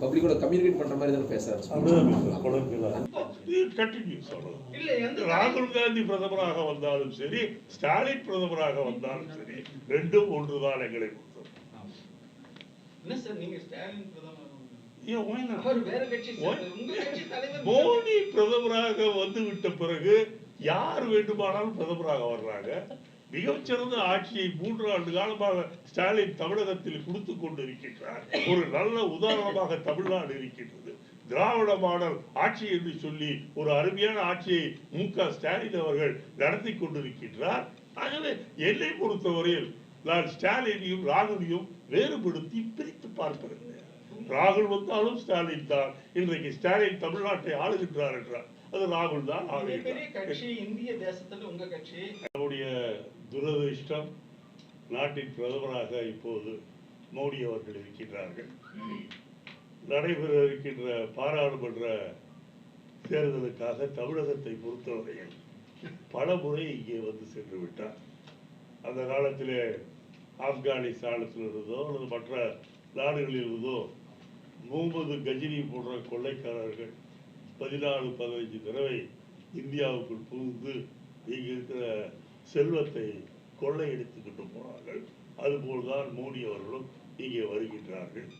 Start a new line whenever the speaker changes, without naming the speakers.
பப்ளிக்கோட communicate பண்ற மாதிரி தானே பேசுறாரு.
ராகுல் காந்தி பிரதமராக வந்தாலும் சரி ஸ்டாலின் பிரதமராக வந்தாலும் சரி ரெண்டும் ஒன்றுதான் எங்களை மோடி பிரதமராக வந்து விட்ட பிறகு யார் வேண்டுமானாலும் பிரதமராக வர்றாங்க? மிகச்சிறந்த ஆட்சியை மூன்று ஆண்டு காலமாக ஸ்டாலின் தமிழகத்தில் கொடுத்து கொண்டிருக்கின்றார். ஒரு நல்ல உதாரணமாக தமிழ்நாடு இருக்கின்றது. திராவிட மாடல் ஆட்சி என்று சொல்லி ஒரு அருமையான ஆட்சியை மு க ஸ்டாலின் அவர்கள் நடத்தி கொண்டிருக்கின்றார். ஆகவே என்னை பொறுத்தவரையில் நான் ஸ்டாலினையும் ராகுலையும் வேறுபடுத்தி பிரித்து பார்ப்பதில்லை ராகுல் வந்தாலும் ஸ்டாலின் தான். இன்றைக்கு ஸ்டாலின் தமிழ்நாட்டை ஆளுகின்றார் என்றார் அது ராகுல் தான் ஆளுகின்றார்.
கட்சி இந்திய தேசத்துல உங்க கட்சி?
நம்முடைய துரதிர்ஷ்டம் நாட்டின் பிரதமராக இப்போது மோடி அவர்கள் இருக்கின்றார்கள். நடைபெற இருக்கின்ற பாராளுமன்ற தேர்தலுக்காக தமிழகத்தை பொறுத்தவரையில் பல முறை இங்கே வந்து சென்று விட்டார். அந்த காலத்திலே ஆப்கானிஸ்தானத்தில் இருந்தோ அல்லது மற்ற நாடுகளில் இருந்தோ முகமது கஜினி போன்ற கொள்ளைக்காரர்கள் பதினாலு பதினைஞ்சு தடவை இந்தியாவுக்குள் புகுந்து இங்கு இருக்கிற செல்வத்தை கொள்ளையடித்துக்கிட்டு போனார்கள். அதுபோல்தான் மோடி அவர்களும் இங்கே வருகின்றார்கள்.